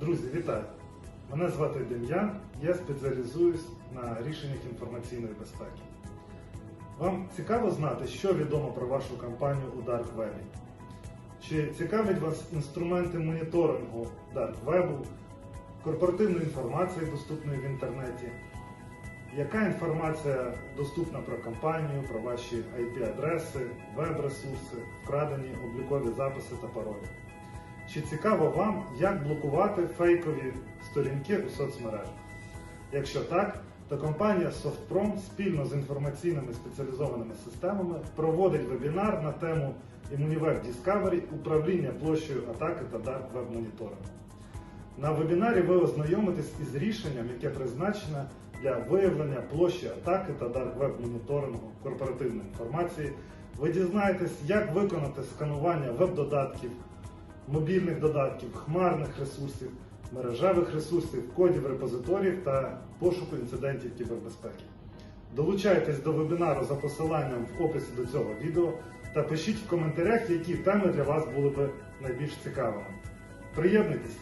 Друзі, вітаю! Мене звати Дем'ян, я спеціалізуюсь на рішеннях інформаційної безпеки. Вам цікаво знати, що відомо про вашу компанію у Dark Web? Чи цікавлять вас інструменти моніторингу Dark Web, корпоративної інформації, доступної в інтернеті? Яка інформація доступна про компанію, про ваші IP-адреси, веб-ресурси, вкрадені облікові записи та паролі? Чи цікаво вам, як блокувати фейкові сторінки у соцмережах? Якщо так, то компанія SoftProm спільно з інформаційними спеціалізованими системами проводить вебінар на тему Immuniweb Discovery управління площею атаки та Dark Web моніторингу. На вебінарі ви ознайомитесь із рішенням, яке призначене для виявлення площі атаки та Dark Web моніторингу корпоративної інформації. Ви дізнаєтесь, як виконати сканування веб-додатків, мобільних додатків, хмарних ресурсів, мережевих ресурсів, кодів репозиторіїв та пошуку інцидентів кібербезпеки. Долучайтесь до вебінару за посиланням в описі до цього відео та пишіть в коментарях, які теми для вас були би найбільш цікавими. Приєднуйтесь!